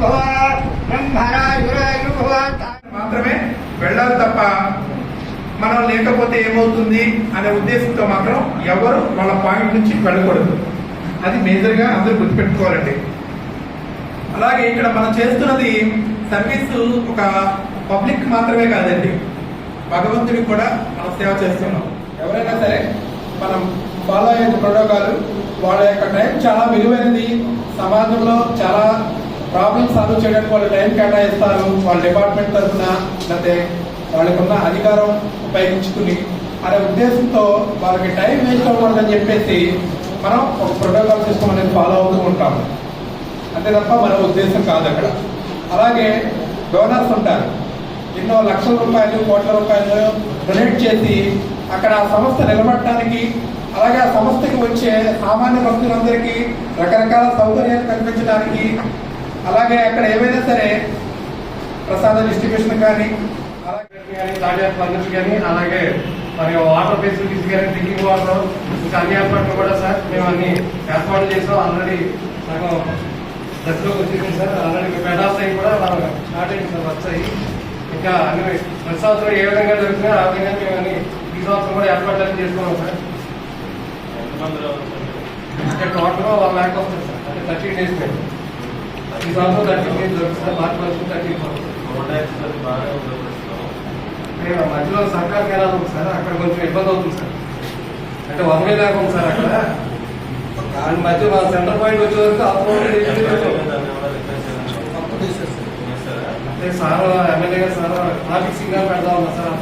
భవ మాత్రమే వెళ్ళాలి తప్ప మనం లేకపోతే ఏమవుతుంది అనే ఉద్దేశంతో మాత్రం ఎవరు వాళ్ళ పాయింట్ నుంచి వెళ్ళకూడదు. అది మేజర్గా అందరు గుర్తుపెట్టుకోవాలండి. అలాగే ఇక్కడ మనం చేస్తున్నది సర్వీస్ ఒక పబ్లిక్ మాత్రమే కాదండి. భగవంతుడికి కూడా మనం సేవ చేస్తున్నాం. ఎవరైనా సరే మనం ఫాలో అయ్యే ప్రోటోకాల్ వాళ్ళ యొక్క టైం చాలా విలువైనది. సమాజంలో చాలా ప్రాబ్లమ్స్ సాల్వ్ చేయడానికి వాళ్ళు టైం కేటాయిస్తారు. వాళ్ళ డిపార్ట్మెంట్ తరఫున లేకపోతే వాళ్ళకున్న అధికారం ఉపయోగించుకుని అనే ఉద్దేశంతో వాళ్ళకి టైం వేస్ట్ అవ్వకూడదని చెప్పేసి మనం ఒక ప్రోటోకాల్ సిస్టమ్ అనేది ఫాలో అవుతూ ఉంటాము. అంతే తప్ప మన ఉద్దేశం కాదు అక్కడ. అలాగే డోనర్స్ ఉంటారు. ఎన్నో లక్షల రూపాయలు కోట్ల రూపాయలు డొనేట్ చేసి అక్కడ ఆ సంస్థ నిలబడటానికి అలాగే ఆ సంస్థకి వచ్చే సామాన్య భక్తులందరికీ రకరకాల సౌకర్యాలు కల్పించడానికి అలాగే అక్కడ ఏవైనా సరే ప్రసాద డిస్ట్రిబ్యూషన్ కానీ అలాగే కానీ తాజాపు పద్ధతి కానీ అలాగే మరి వాటర్ ఫెసిలిటీస్ కానీ డ్రింకింగ్ వాటర్ ఇంకా అన్ని ఏర్పాట్లు కూడా సార్ మేము అన్ని ఏర్పాట్లు చేసాం. ఆల్రెడీ సగం దశలోకి వచ్చింది సార్. ఆల్రెడీ పెడాస్ అయి కూడా స్టార్ట్ అయింది సార్ వచ్చాయి. ఇంకా అన్ని ప్రతి సంవత్సరం ఏ విధంగా జరుగుతున్నాయో ఆ విధంగా మేము అన్ని ఈ సంవత్సరం కూడా ఏర్పాట్లు చేసుకున్నాం సార్. అంటే టోటల్ వన్ ల్యాక్ వస్తుంది సార్. అంటే థర్టీ డేస్ మేము ఈ సంవత్సరం థర్టీన్ డేస్ దొరుకుతుంది సార్. మార్చి వరకు థర్టీన్ మేము మధ్యలో సర్కార్ కేరాలు ఉంది సార్. అక్కడ కొంచెం ఇబ్బంది అవుతుంది సార్. అంటే వన్ వే దాకా ఉంది సార్ అక్కడ. దాని మధ్య వాళ్ళ సెంటర్ పాయింట్ వచ్చే వరకు అప్పుడు అంటే సార్ ఎమ్మెల్యే గారు సార్ ట్రాఫిక్ సిగ్నల్ పెడతా ఉన్నా సార్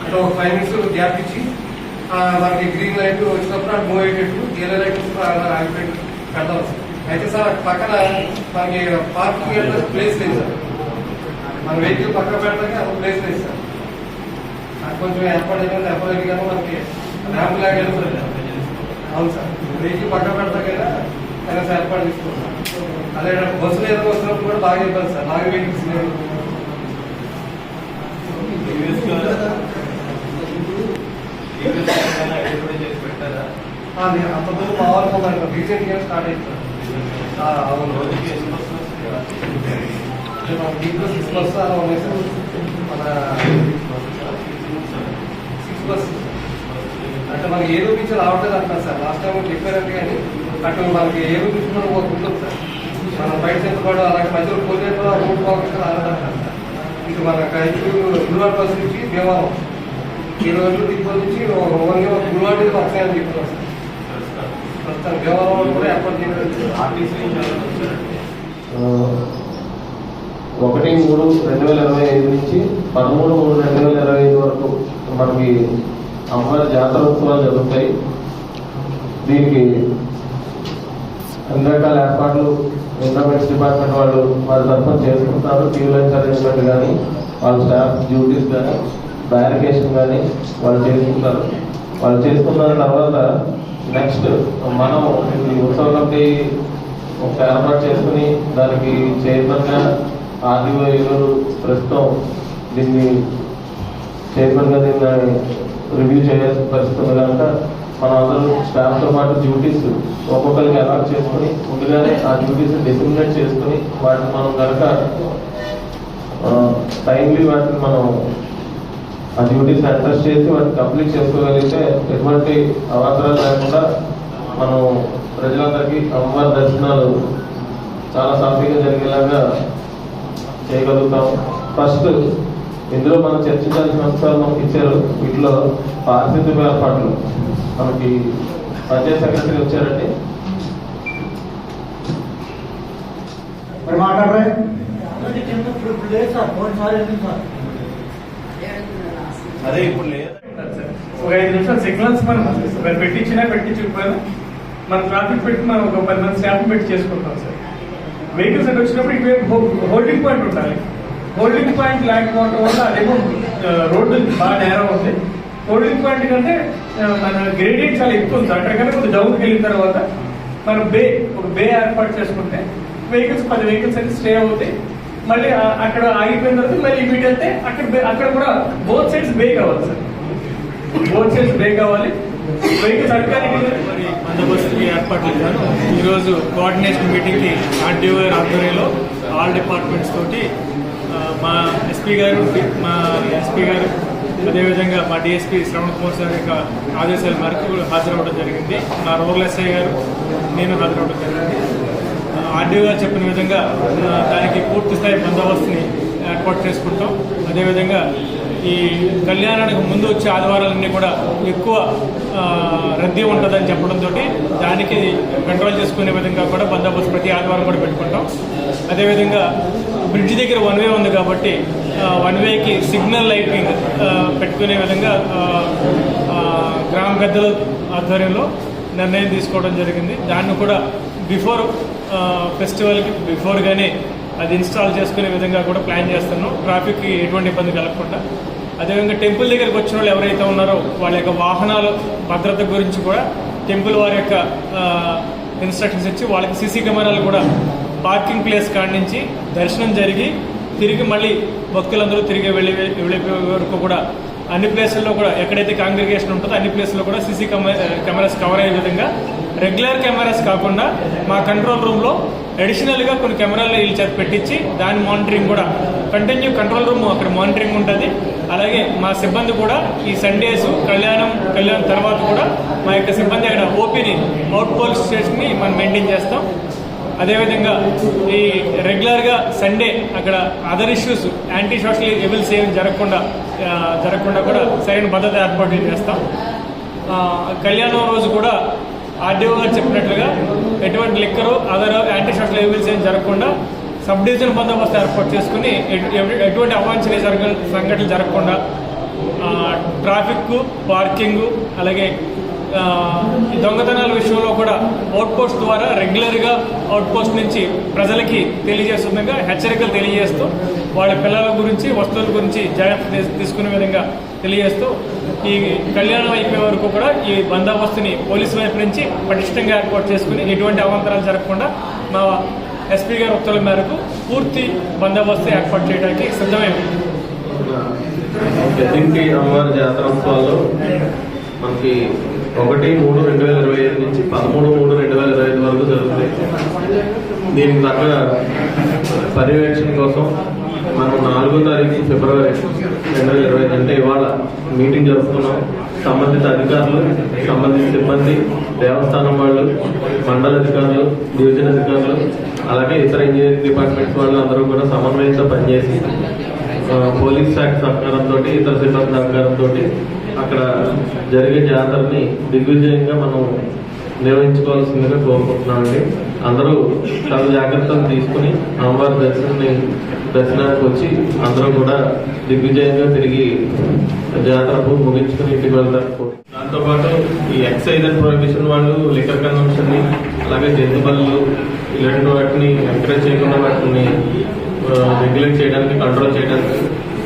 అంటే ఒక ఫైవ్ మినిట్స్ గ్యాప్ ఇచ్చి మనకి గ్రీన్ లైట్ వచ్చినప్పుడు అటు మూవ్ అయ్యేటట్టు ఎల్లో లైట్ వచ్చినప్పుడు అలా ఆగిపోయి పెడతాం సార్. అయితే సార్ పక్కన మనకి పార్కింగ్ ప్లేస్ లేదు సార్. మన వెహికల్ పక్కన పెడతాకి అది ప్లేస్ లేదు సార్. నాకు కొంచెం ఏర్పాటు అయితే ఏర్పాటు కానీ మనకి ర్యాంప్ లాగా అవును సార్. వెహికల్ పక్క పెడతాకైనా కనీసం ఏర్పాటు తీసుకుంటాం. అదే బస్సులు ఏదో వస్తున్నప్పుడు కూడా బాగా ఇబ్బంది సార్ లాగే వెహికల్స్ లేవు. అంతకుముందు మా వాళ్ళు ఉన్నారు రీసెంట్గా స్టార్ట్ ఆ, అవును. దీంట్లో సిక్స్ బస్ అలా ఉన్నాయి సార్. మన సిక్స్ బస్ అంటే మనకి ఏ రూపించి రావట్లేదు అంటున్నారు సార్. లాస్ట్ టైం చెప్పారంటే కానీ అటు మనకి ఏ రూపించి కూడా ఒక ఉంటుంది సార్. మన బయట చెత్తపాడు అలాగే మధ్యలో పోతే రోడ్ పోకుండా రాలేదంటారు సార్ ఇటు మన ఇటు గురువారి బస్ నుంచి భీమవరం ఈ రోజు తిరుపతి నుంచి ఓన్లీ ఒక గురువారి వస్తాయని చెప్తున్నారు సార్. ప్రస్తుతం భీమవరం కూడా ఏర్పాటు చేయలేదు ఆ, ఒకటి మూడు రెండు వేల ఇరవై ఐదు నుంచి పదమూడు మూడు రెండు వేల ఇరవై ఐదు వరకు మనకి అమ్మవారి జాతర ఉత్సవాలు జరుగుతాయి. దీనికి అన్ని రకాల ఏర్పాట్లు ఎన్విరాన్మెంట్స్ డిపార్ట్మెంట్ వాళ్ళు వారి తరఫున చేసుకుంటారు. క్యూ అరేంజ్మెంట్ కానీ వాళ్ళ స్టాఫ్ డ్యూటీస్ కానీ బ్యారికేషన్ కానీ వాళ్ళు చేసుకుంటారు. వాళ్ళు చేసుకున్న తర్వాత నెక్స్ట్ మనం ఈ ఉత్సవ కమిటీ ఒక ఏర్పాటు చేసుకుని దానికి చైర్మన్గా ఆర్డీఓ గారు ప్రస్తుతం దీన్ని చైర్మన్గా దీన్ని రివ్యూ చేయాల్సిన పరిస్థితి ఉంది కనుక మనం అందరూ స్టాఫ్తో పాటు డ్యూటీస్ ఒక్కొక్కరికి అలాట్ చేసుకుని ముందుగానే ఆ డ్యూటీస్ డిసిమినేట్ చేసుకుని వాటిని మనం కనుక టైంలీ వాటిని మనం ఆ డ్యూటీస్ అడ్రస్ చేసి వాటిని కంప్లీట్ చేసుకోగలిగితే ఎటువంటి అవాంతరాలు లేకుండా మనం ప్రజలందరికీ అమ్మవారి దర్శనాలు చాలా సాఫీగా జరిగేలాగా చేయగలుగుతాం. ఫస్ట్ ఇందులో మనం చర్చించాల్సిన అంశాలు మనకి ఇచ్చారు. వీటిలో పారిశుద్ధ్య ఏర్పాట్లు. మనకి పంచాయత్ సెక్రటరీ వచ్చారండి. అదే ఇప్పుడు లేదు. ఒక ఐదు నిమిషాలు సిగ్నల్స్ మనం పెట్టించినా పెట్టించకపోయినా మన ట్రాఫిక్ పెట్టి మనం ఒక పది మంది స్టాఫ్ పెట్టి చేసుకుంటాం సార్. వెహికల్స్ అక్కడ వచ్చినప్పుడు ఇటువైపు హోల్డింగ్ పాయింట్ ఉండాలి. హోల్డింగ్ పాయింట్ లేకపోవడం వల్ల అదేమో రోడ్డు బాగా నేరం ఉంది. హోల్డింగ్ పాయింట్ కంటే మన గ్రేడియంట్ చాలా ఎక్కువ ఉంది. అక్కడికన్నా కొంచెం డౌన్కి వెళ్ళిన తర్వాత మనం బే ఒక బే ఏర్పాటు చేసుకుంటే వెహికల్స్ పది వెహికల్స్ అయితే స్టే అవుతాయి. మళ్ళీ అక్కడ ఆగిపోయిన తర్వాత మళ్ళీ ఇమీడియట్ వెళ్తే అక్కడ అక్కడ కూడా బోత్ సైడ్స్ బే కావాలి సార్. బోత్ సైడ్స్ బే కావాలి వెహికల్స్ అడగడానికి మరి బందోబస్తుకి ఏర్పాట్లు చేశాను ఈరోజు కోఆర్డినేషన్ మీటింగ్కి ఆర్డీఓ ఆధ్వర్యంలో ఆల్ డిపార్ట్మెంట్స్ తోటి మా ఎస్పీ గారు మా ఎస్పీ గారు అదేవిధంగా మా డిఎస్పీ శ్రవణ్ కుమార్ సార్ యొక్క ఆదేశాల మేరకు హాజరవ్వడం జరిగింది. మా రూరల్ ఎస్ఐ గారు నేను హాజరవ్వడం జరిగింది. ఆర్డీఓ గారు చెప్పిన విధంగా దానికి పూర్తి స్థాయి బందోబస్తుని ఏర్పాటు చేసుకుంటాం. అదేవిధంగా ఈ కళ్యాణానికి ముందు వచ్చే ఆదివారాలన్నీ కూడా ఎక్కువ రద్దీ ఉంటుందని చెప్పడంతో దానికి కంట్రోల్ చేసుకునే విధంగా కూడా బందోబస్తు ప్రతి ఆదివారం కూడా పెట్టుకుంటాం. అదేవిధంగా బ్రిడ్జ్ దగ్గర వన్ వే ఉంది కాబట్టి వన్ వేకి సిగ్నల్ లైటింగ్ పెట్టుకునే విధంగా గ్రామ పెద్దల ఆధ్వర్యంలో నిర్ణయం తీసుకోవడం జరిగింది. దాన్ని కూడా బిఫోర్ ఫెస్టివల్కి బిఫోర్గానే అది ఇన్స్టాల్ చేసుకునే విధంగా కూడా ప్లాన్ చేస్తున్నాం. ట్రాఫిక్కి ఎటువంటి ఇబ్బంది కలగకుండా. అదేవిధంగా టెంపుల్ దగ్గరికి వచ్చిన వాళ్ళు ఎవరైతే ఉన్నారో వాళ్ళ యొక్క వాహనాల భద్రత గురించి కూడా టెంపుల్ వారి యొక్క ఇన్స్ట్రక్షన్స్ ఇచ్చి వాళ్ళకి సీసీ కెమెరాలు కూడా పార్కింగ్ ప్లేస్ కాడి నుంచి దర్శనం జరిగి తిరిగి మళ్ళీ భక్తులందరూ తిరిగి వెళ్ళి వెళ్ళిపోయే వరకు కూడా అన్ని ప్లేసుల్లో కూడా ఎక్కడైతే కాంగ్రిగేషన్ ఉంటుందో అన్ని ప్లేసుల్లో కూడా సీసీ కెమెరాస్ కవర్ అయ్యే విధంగా రెగ్యులర్ కెమెరాస్ కాకుండా మా కంట్రోల్ రూమ్లో అడిషనల్గా కొన్ని కెమెరాలు వీళ్ళు పెట్టించి దాని మానిటరింగ్ కూడా కంటిన్యూ కంట్రోల్ రూమ్ అక్కడ మానిటరింగ్ ఉంటుంది. అలాగే మా సిబ్బంది కూడా ఈ సండేస్ కళ్యాణం కళ్యాణం తర్వాత కూడా మా యొక్క సిబ్బంది అక్కడ ఓపీని అవుట్ పోలీస్ స్టేషన్ని మనం మెయింటైన్ చేస్తాం. అదేవిధంగా ఈ రెగ్యులర్గా సండే అక్కడ other issues anti social evils ఏమి జరగకుండా జరగకుండా కూడా సరైన భద్రత ఏర్పాట్లు చేస్తాం. కళ్యాణం రోజు కూడా ఆర్డీఓ గారు చెప్పినట్లుగా ఎటువంటి liquor other anti social evils ఏం జరగకుండా సబ్ డివిజన్ బందోబస్తు ఏర్పాటు చేసుకుని ఎటువంటి అవాంఛనీయ జరగ సంఘటనలు జరగకుండా ట్రాఫిక్ పార్కింగ్ అలాగే ఈ దొంగతనాల విషయంలో కూడా అవుట్పోస్ట్ ద్వారా రెగ్యులర్గా అవుట్పోస్ట్ నుంచి ప్రజలకి తెలియజేస్తుండగా హెచ్చరికలు తెలియజేస్తూ వాళ్ళ పిల్లల గురించి వస్తువుల గురించి జాగ్రత్త తీసుకునే విధంగా తెలియజేస్తూ ఈ కళ్యాణం అయిపోయే వరకు కూడా ఈ బందోబస్తుని పోలీసు వైపు నుంచి పటిష్టంగా ఏర్పాటు చేసుకుని ఎటువంటి అవాంతరాలు జరగకుండా మా ఎస్పీ గారి ఉత్తర్వుల మేరకు పూర్తి బందోబస్తు ఏర్పాటు చేయడానికి సిద్ధమైంది పెద్దింటి అమ్మవారి జాతరోత్సవాల్లో మనకి ఒకటి మూడు రెండు వేల ఇరవై ఐదు నుంచి పదమూడు మూడు రెండు వేల ఇరవై ఐదు వరకు జరుగుతాయి. దీనికి తగ్గ పర్యవేక్షణ కోసం మనం నాలుగో తారీఖు ఫిబ్రవరి రెండు వేల ఇరవై ఐదు. అంటే ఇవాళ మీటింగ్ జరుపుకున్నాం. సంబంధిత అధికారులు సంబంధిత సిబ్బంది దేవస్థానం వాళ్ళు మండల అధికారులు డివిజన్ అధికారులు అలాగే ఇతర ఇంజనీరింగ్ డిపార్ట్మెంట్స్ వాళ్ళు అందరూ కూడా సమన్వయంతో పనిచేసి పోలీస్ శాఖ సహకారంతో ఇతర సిబ్బంది సహకారంతో అక్కడ జరిగే జాతరని దిగ్విజయంగా మనం నిర్వహించుకోవాల్సిందిగా కోరుకుంటున్నామండి. అందరూ చాలా జాగ్రత్తలు తీసుకుని అమ్మవారి దర్శనాన్ని దర్శనానికి వచ్చి అందరూ కూడా దిగ్విజయంగా తిరిగి జాతరకు ముగించుకుని ఇంటికి వెళ్తారు. దాంతోపాటు ఈ ఎక్సైజ్ అండ్ ప్రొహిబిషన్ వాళ్ళు లిక్కర్ కన్సంప్షన్ని అలాగే జంతు ఇలాంటి వాటిని ఎంకరేజ్ చేయకుండా వాటిని రెగ్యులేట్ చేయడానికి కంట్రోల్ చేయడానికి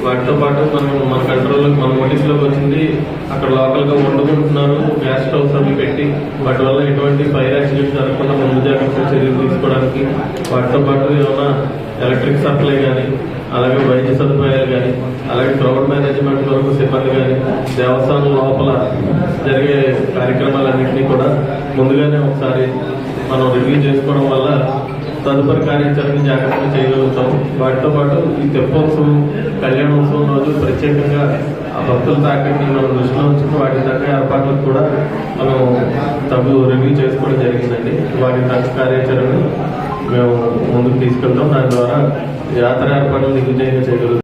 వాటితో పాటు మనం మన కంట్రోల్లోకి మన నోటీసులోకి వచ్చింది అక్కడ లోకల్గా వండుకుంటున్నారు గ్యాస్ స్టవ్స్ అవి పెట్టి వాటి వల్ల ఎటువంటి ఫైర్ యాక్సిడెంట్ జరగకుండా ముందు జాగ్రత్త చర్యలు తీసుకోవడానికి వాటితో పాటు ఏమైనా ఎలక్ట్రిక్ సప్లై కానీ అలాగే వైద్య సదుపాయాలు కానీ అలాగే క్రౌడ్ మేనేజ్మెంట్ వరకు సిబ్బంది కానీ దేవస్థానం లోపల జరిగే కార్యక్రమాలన్నింటినీ కూడా ముందుగానే ఒకసారి మనం రివ్యూ చేసుకోవడం వల్ల తదుపరి కార్యాచరణ జాగ్రత్తగా చేయగలుగుతాం. వాటితో పాటు ఈ తెప్పోత్సవం కళ్యాణోత్సవం రోజు ప్రత్యేకంగా ఆ భక్తుల తాకట్ని మనం దృష్టిలో ఉంచుకుని వాటి తగ్గ ఏర్పాట్లకు కూడా మనం తగు రివ్యూ చేసుకోవడం జరిగిందండి. వాటి తగ్గ కార్యాచరణ మేము ముందుకు తీసుకెళ్తాం. దాని ద్వారా జాతర ఏర్పాట్లు దిగ్విజయంగా చేయగలుగుతాం.